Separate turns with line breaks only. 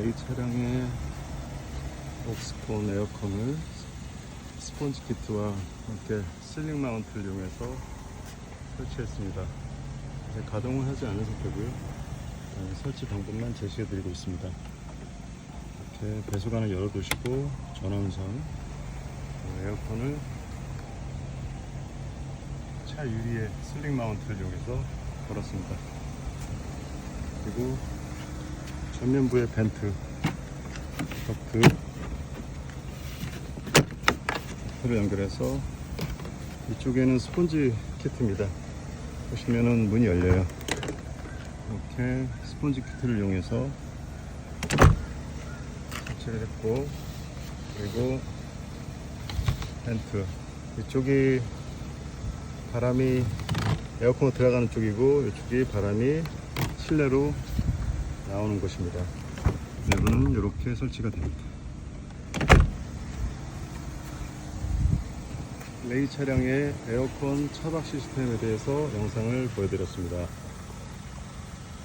이 차량의 옥스콘 에어컨을 스폰지 키트와 함께 슬링 마운트를 이용해서 설치했습니다. 이제 가동은 하지 않은 상태고요. 어, 설치 방법만 제시해 드리고 있습니다. 이렇게 배수관을 열어두시고 전원선 어, 에어컨을 차 유리에 슬링 마운트를 이용해서 걸었습니다. 그리고 전면부의 벤트 덕트 덕트를 연결해서 이쪽에는 스폰지 키트입니다. 보시면은 문이 열려요. 이렇게 스폰지 키트를 이용해서 설치를 했고 그리고 벤트 이쪽이 바람이 에어컨으로 들어가는 쪽이고 이쪽이 바람이 실내로 나오는 곳입니다. 내부는 이렇게 설치가 됩니다. 레이 차량의 에어컨 차박 시스템에 대해서 영상을 보여드렸습니다.